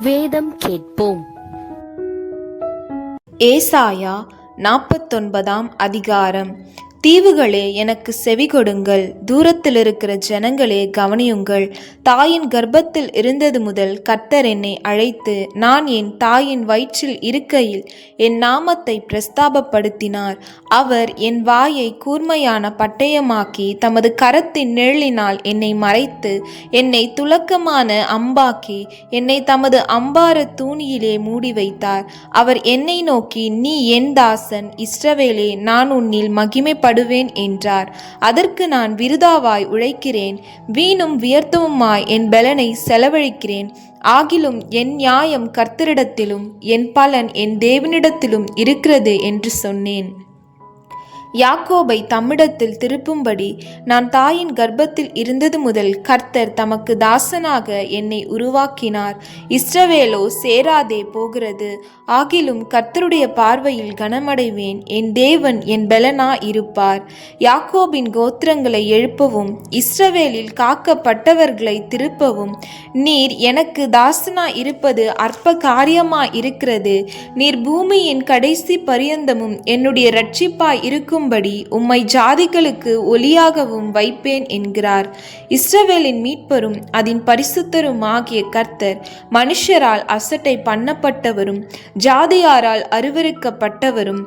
வேதம் கேட்போம். ஏசாயா நாற்பத்தொன்பதாம் அதிகாரம். தீவுகளே எனக்கு செவி கொடுங்கள். தூரத்தில் இருக்கிற ஜனங்களே கவனியுங்கள். தாயின் கர்ப்பத்தில் இருந்தது முதல் கர்த்தர் என்னை அழைத்து நான் என் தாயின் வயிற்றில் இருக்கையில் என் நாமத்தை பிரஸ்தாபப்படுத்தினார். அவர் என் வாயை கூர்மையான பட்டயமாக்கி தமது கரத்தின் நிழலினால் என்னை மறைத்து என்னை துலக்கமான அம்பாக்கி என்னை தமது அம்பார தூணியிலே மூடி வைத்தார். அவர் என்னை நோக்கி நீ என் தாசன் இஸ்ரவேலே நான் உன்னில் மகிமைப்படுவேன் என்றார். அதற்கு நான் விருதாவாய் உழைக்கிறேன். வீணும் வியர்த்தவுமாய் என் பலனை செலவழிக்கிறேன். ஆகிலும் என் நியாயம் கர்த்தரிடத்திலும் என் பலன் என் தேவனிடத்திலும் இருக்கிறது என்று சொன்னேன். யாக்கோபை தம்மிடத்தில் திருப்பும்படி நான் தாயின் கர்ப்பத்தில் இருந்தது முதல் கர்த்தர் தமக்கு தாசனாக என்னை உருவாக்கினார். இஸ்ரவேலோ சேராதே போகிறது. ஆகிலும் கர்த்தருடைய பார்வையில் கனமடைவேன். என் தேவன் என் பெலனா இருப்பார். யாக்கோபின் கோத்திரங்களை எழுப்பவும் இஸ்ரவேலில் காக்கப்பட்டவர்களை திருப்பவும் நீர் எனக்கு தாசனா இருப்பது அற்ப காரியமா இருக்கிறது நீர் பூமியின் கடைசி பரியந்தமும் என்னுடைய ரட்சிப்பாய் இருக்கும்படி உம்மை ஜாதிகளுக்கு ஒளியாகவும் வைப்பேன் என்கிறார். இஸ்ரவேலின் மீட்பரும் அதன் பரிசுத்தரும் ஆகிய கர்த்தர் மனுஷரால் அசட்டை பண்ணப்பட்டவரும் ஜாதியாரால் அருவருக்கப்பட்டவரும்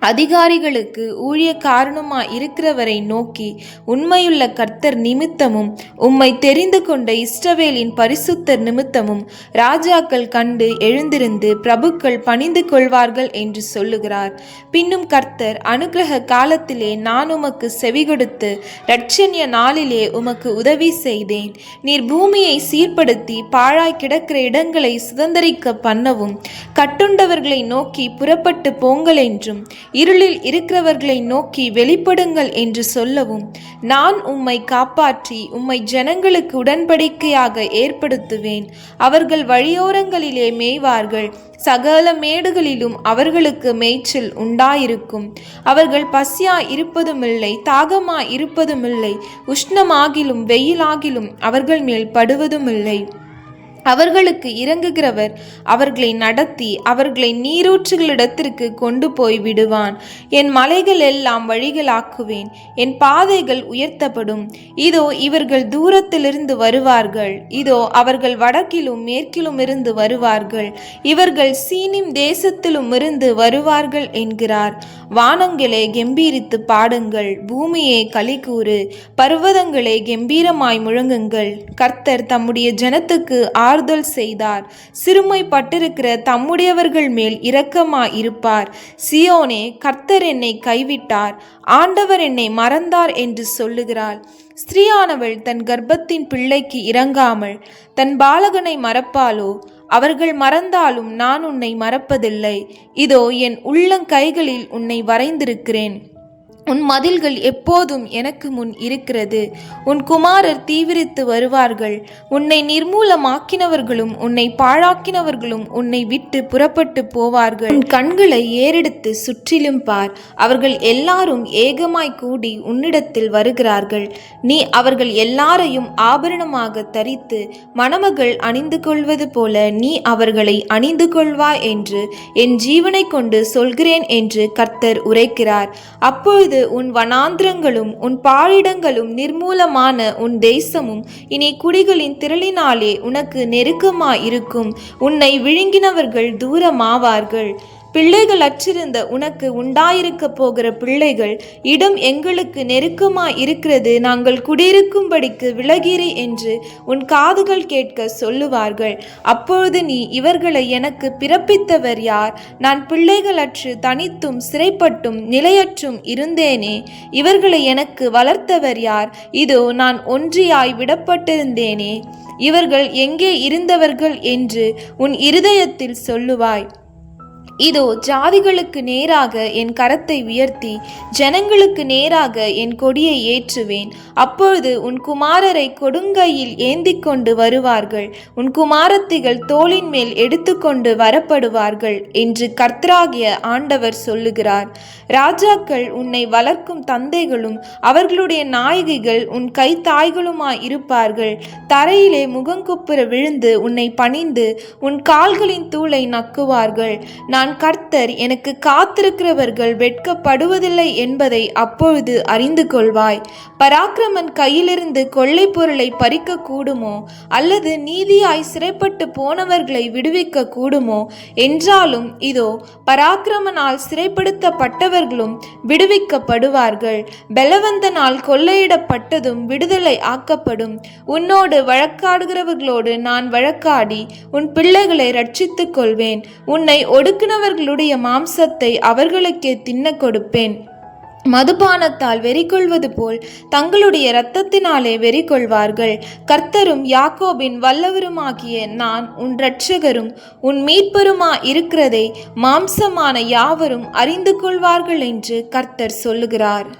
அதிகாரிகளுக்கு ஊழிய காரணமா இருக்கிறவரை நோக்கி உண்மையுள்ள கர்த்தர் நிமித்தமும் உம்மை தெரிந்து கொண்ட இஸ்ரவேலின் பரிசுத்தர் நிமித்தமும் ராஜாக்கள் கண்டு எழுந்திருந்து பிரபுக்கள் பணிந்து கொள்வார்கள் என்று சொல்லுகிறார். பின்னும் கர்த்தர் அனுகிரக காலத்திலே நான் உமக்கு செவி கொடுத்து இரட்சண்ய நாளிலே உமக்கு உதவி செய்தேன். நீர் பூமியை சீர்படுத்தி பாழாய் கிடக்கிற இடங்களை சுதந்தரிக்க பண்ணவும் கட்டுண்டவர்களை நோக்கி புறப்பட்டு போங்கள் என்றும் இருளில் இருக்கிறவர்களை நோக்கி வெளிப்படுங்கள் என்று சொல்லவும் நான் உம்மை காப்பாற்றி உம்மை ஜனங்களுக்கு உடன்படிக்கையாக ஏற்படுத்துவேன். அவர்கள் வழியோரங்களிலே மேய்வார்கள் சகல மேடுகளிலும் அவர்களுக்கு மேய்ச்சல் உண்டாயிருக்கும். அவர்கள் பசியா இருப்பதுமில்லை தாகமா இருப்பதுமில்லை உஷ்ணமாகிலும் வெயிலாகிலும் அவர்கள் மேல் படுவதுமில்லை. அவர்களுக்கு இறங்குகிறவர் அவர்களை நடத்தி அவர்களை நீரூற்றுகளிடத்திற்கு கொண்டு போய் விடுவான். என் மலைகள் எல்லாம் வழிகளாக்குவேன். என் பாதைகள் உயர்த்தப்படும். இதோ இவர்கள் தூரத்திலிருந்து வருவார்கள். இதோ அவர்கள் வடக்கிலும் மேற்கிலும் இருந்து வருவார்கள். இவர்கள் சீனிம் தேசத்திலும் இருந்து வருவார்கள் என்கிறார். வானங்களே கெம்பீரித்து பாடுங்கள். பூமியே களிகூறு பர்வதங்களே கெம்பீரமாய் முழங்குங்கள். கர்த்தர் தம்முடைய ஜனத்துக்கு ஆறுதல் செய்தார். சிறுமைப்பட்டிருக்கிற தம்முடையவர்கள் மேல் இரக்கமாய் இருப்பார் சியோனே கர்த்தர் என்னை கைவிட்டார். ஆண்டவர் என்னை மறந்தார் என்று சொல்லுகிறாள் ஸ்திரீயானவள் தன் கர்ப்பத்தின் பிள்ளைக்கு இறங்காமல் தன் பாலகனை மறப்பாளோ? அவர்கள் மறந்தாலும் நான் உன்னை மறப்பதில்லை. இதோ என் உள்ளங்கைகளில் உன்னை வரைந்திருக்கிறேன். உன் மதில்கள் எப்போதும் எனக்கு முன் இருக்கிறது. உன் குமாரர் தீவிரித்து வருவார்கள். உன்னை நிர்மூலமாக்கினவர்களும் உன்னை பாழாக்கினவர்களும் உன்னை விட்டு புறப்பட்டு போவார்கள். உன் கண்களை ஏறெடுத்து சுற்றிலும் பார். அவர்கள் எல்லாரும் ஏகமாய் கூடி உன்னிடத்தில் வருகிறார்கள். நீ அவர்கள் எல்லாரையும் ஆபரணமாக தரித்து மணமகள் அணிந்து கொள்வது போல நீ அவர்களை அணிந்து கொள்வாய் என்று என் ஜீவனை கொண்டு சொல்கிறேன் என்று கர்த்தர் உரைக்கிறார். அப்பொழுது உன் வனாந்திரங்களும் உன் பாழிடங்களும் நிர்மூலமான உன் தேசமும் இனி குடிகளின் திரளினாலே உனக்கு நெருக்கமாயிருக்கும். உன்னை விழுங்கினவர்கள் தூரமாவார்கள். பிள்ளைகள் அற்றிருந்த உனக்கு உண்டாயிருக்க போகிற பிள்ளைகள் இடம் எங்களுக்கு நெருக்கமாய் இருக்கிறது. நாங்கள் குடியிருக்கும்படிக்கு விலகிறி என்று உன் காதுகள் கேட்க சொல்லுவார்கள். அப்பொழுது நீ இவர்களை எனக்கு பிறப்பித்தவர் யார்? நான் பிள்ளைகளற்று தனித்தும் சிறைப்பட்டும் நிலையற்றும் இருந்தேனே. இவர்களை எனக்கு வளர்த்தவர் யார்? இதோ நான் ஒன்றியாய் விடப்பட்டிருந்தேனே. இவர்கள் எங்கே இருந்தவர்கள் என்று உன் இருதயத்தில் சொல்லுவாய். இதோ ஜாதிகளுக்கு நேராக என் கரத்தை உயர்த்தி ஜனங்களுக்கு நேராக என் கொடியை ஏற்றுவேன். அப்பொழுது உன் குமாரரை கொடுங்கையில் ஏந்தி கொண்டு வருவார்கள். உன் குமாரத்திகள் தோளின் மேல் எடுத்துக்கொண்டு வரப்படுவார்கள் என்று கர்த்தராகிய ஆண்டவர் சொல்லுகிறார். ராஜாக்கள் உன்னை வளர்க்கும் தந்தைகளும் அவர்களுடைய நாயகிகள் உன் கை தாய்களுமாய் இருப்பார்கள். தரையிலே முகங்குப்புற விழுந்து உன்னை பணிந்து உன் கால்களின் தூளை நக்குவார்கள். நான் கர்த்தர் எனக்கு காத்திருக்கிறவர்கள் வெட்கப்படுவதில்லை என்பதை அப்பொழுது அறிந்து கொள்வாய். பராக்கிரமன் கையிலிருந்து கொள்ளை பொருளை பறிக்க கூடுமோ? அல்லது நீதியாய் சிறைப்பட்டு போனவர்களை விடுவிக்க கூடுமோ? என்றாலும் இதோ பராக்கிரமனால் சிறைப்படுத்தப்பட்டவர்களும் விடுவிக்கப்படுவார்கள். பலவந்தனால் கொள்ளையிடப்பட்டதும் விடுதலை ஆக்கப்படும். உன்னோடு வழக்காடுகிறவர்களோடு நான் வழக்காடி உன் பிள்ளைகளை ரட்சித்துக் கொள்வேன் உன்னை ஒடுக்கினவர்களுடைய மாம்சத்தை அவர்களுக்கே தின்ன கொடுப்பேன். மதுபானத்தால் வெறிக்கொள்வது போல் தங்களுடைய இரத்தத்தினாலே வெறிக்கொள்வார்கள் கர்த்தரும் யாக்கோபின் வல்லவருமாகிய நான் உன் இரட்சகரும் உன் மீட்பருமா இருக்கிறதை மாம்சமான யாவரும் அறிந்து கொள்வார்கள் என்று கர்த்தர் சொல்லுகிறார்.